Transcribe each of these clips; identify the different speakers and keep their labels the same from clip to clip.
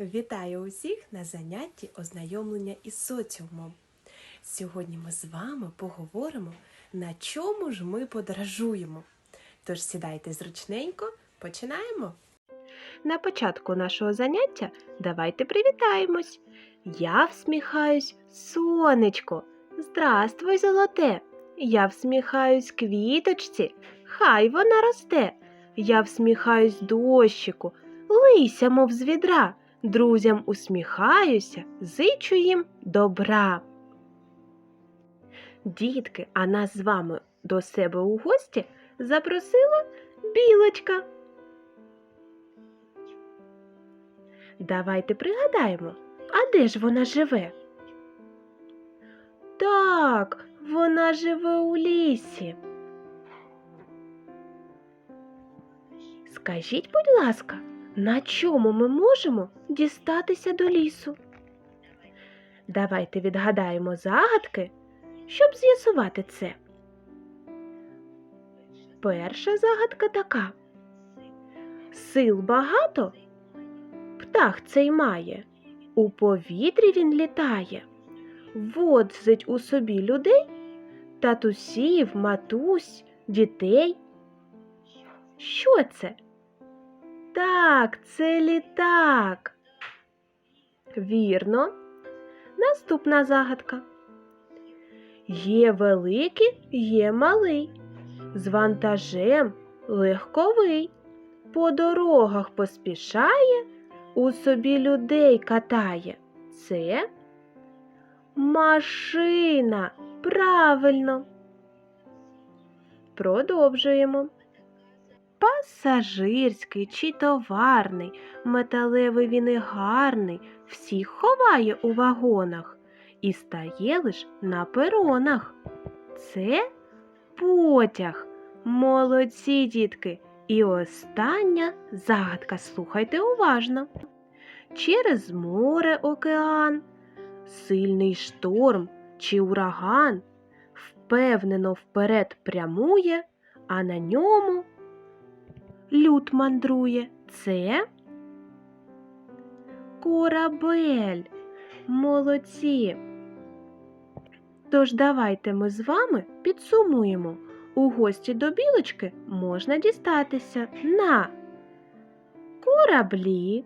Speaker 1: Вітаю усіх на занятті ознайомлення із соціумом. Сьогодні ми з вами поговоримо, на чому ж ми подорожуємо. Тож сідайте зручненько, починаємо. На початку нашого заняття давайте привітаємось. Я всміхаюсь, сонечко. Здравствуй, золоте. Я всміхаюсь квіточці, хай вона росте. Я всміхаюсь дощику, лися, мов з відра. Друзям усміхаюся, зичу їм добра. Дітки, а нас з вами до себе у гості запросила білочка. Давайте пригадаємо, а де ж вона живе? Так, вона живе у лісі. Скажіть, будь ласка, на чому ми можемо дістатися до лісу? Давайте відгадаємо загадки, щоб з'ясувати це. Перша загадка така. Сил багато, птах цей має, у повітрі він літає, водзить у собі людей, татусів, матусь, дітей. Що це? Так, це літак. Вірно. Наступна загадка. Є великий, є малий, з вантажем легковий, по дорогах поспішає, у собі людей катає. Це машина. Правильно. Продовжуємо. Пасажирський чи товарний, металевий він і гарний, всіх ховає у вагонах і стає лиш на перонах. Це потяг. Молодці, дітки. І остання загадка. Слухайте уважно. Через море океан, сильний шторм чи ураган впевнено вперед прямує, а на ньому люд мандрує. Це корабель. Молодці. Тож давайте ми з вами підсумуємо. У гості до білочки можна дістатися на кораблі,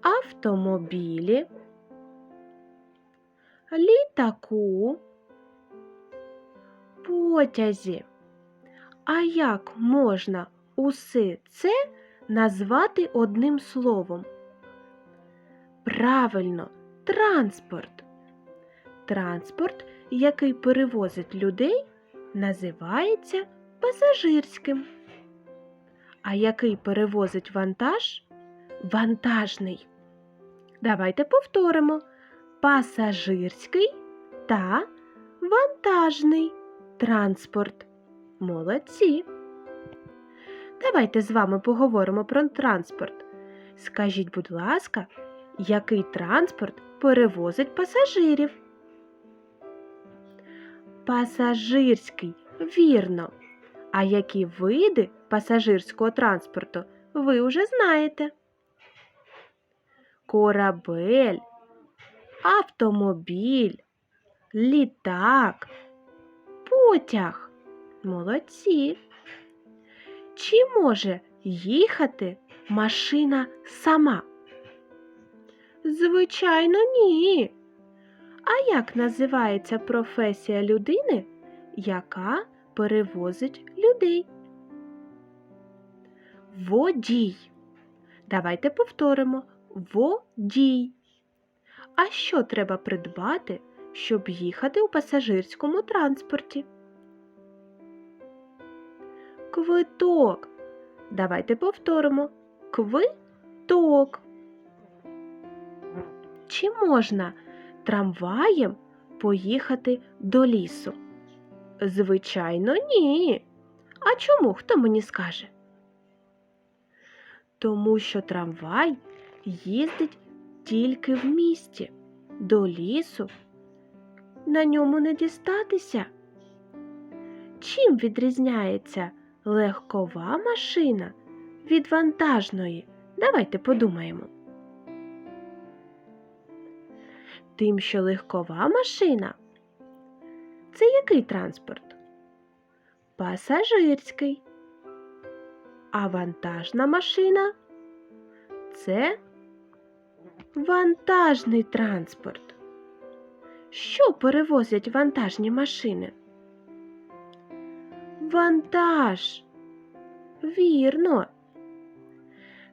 Speaker 1: автомобілі, літаку, потязі. А як можна усе це назвати одним словом? Правильно, транспорт. Транспорт, який перевозить людей, називається пасажирським. А який перевозить вантаж вантажний. Давайте повторимо пасажирський та вантажний транспорт. Молодці. Давайте з вами поговоримо про транспорт. Скажіть, будь ласка, який транспорт перевозить пасажирів? Пасажирський, вірно. А які види пасажирського транспорту ви вже знаєте? Корабель, автомобіль, літак, потяг. Молодці. Чи може їхати машина сама? Звичайно, ні. А як називається професія людини, яка перевозить людей? Водій. Давайте повторимо водій. А що треба придбати, щоб їхати у пасажирському транспорті? Квиток. Давайте повторимо квиток. Чи можна трамваєм поїхати до лісу? Звичайно, ні. А чому хто мені скаже? Тому що трамвай їздить тільки в місті, до лісу. На ньому не дістатися. Чим відрізняється легкова машина від вантажної. Давайте подумаємо. Тим, що легкова машина це який транспорт? Пасажирський. А вантажна машина це вантажний транспорт. Що перевозять вантажні машини? Вантаж. Вірно.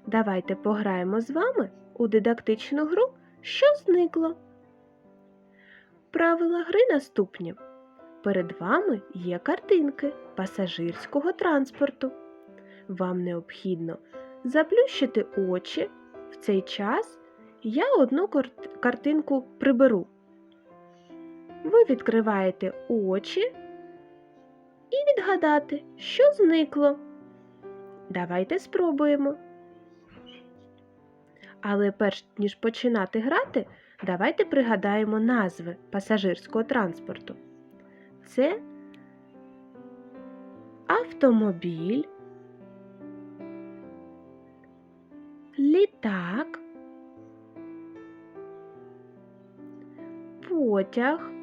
Speaker 1: Давайте пограємо з вами у дидактичну гру, що зникло. Правила гри наступні. Перед вами є картинки пасажирського транспорту. Вам необхідно заплющити очі. В цей час я одну картинку приберу. Ви відкриваєте очі і відгадати, що зникло. Давайте спробуємо. Але перш ніж починати грати, давайте пригадаємо назви пасажирського транспорту. Це автомобіль, літак, потяг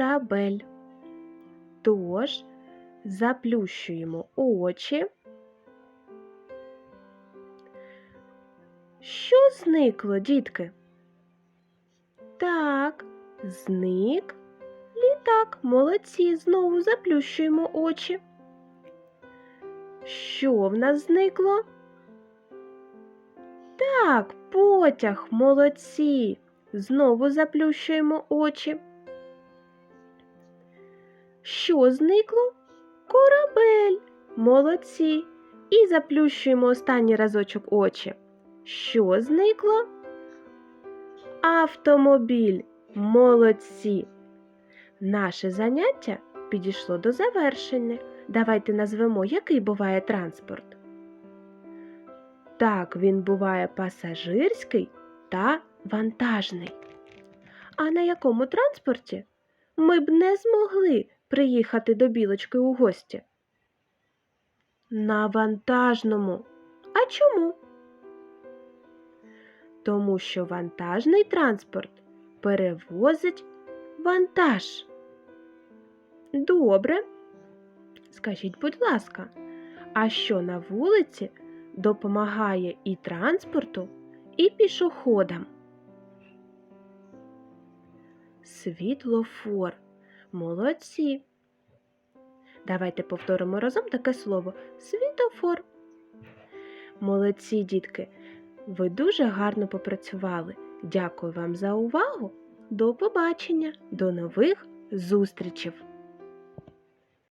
Speaker 1: корабель. Тож заплющуємо очі. Що зникло, дітки? Так, зник літак. Молодці. Знову заплющуємо очі. Що в нас зникло? Так, потяг, молодці. Знову заплющуємо очі. Що зникло? Корабель. Молодці. І заплющуємо останній разочок очі. Що зникло? Автомобіль. Молодці. Наше заняття підійшло до завершення. Давайте назвемо, який буває транспорт. Так, він буває пасажирський та вантажний. А на якому транспорті ми б не змогли приїхати до білочки у гості? На вантажному. А чому? Тому що вантажний транспорт перевозить вантаж. Добре. Скажіть, будь ласка, а що на вулиці допомагає і транспорту, і пішоходам? Світлофор. Молодці. Давайте повторимо разом таке слово світофор. Молодці, дітки. Ви дуже гарно попрацювали. Дякую вам за увагу. До побачення, до нових зустрічей!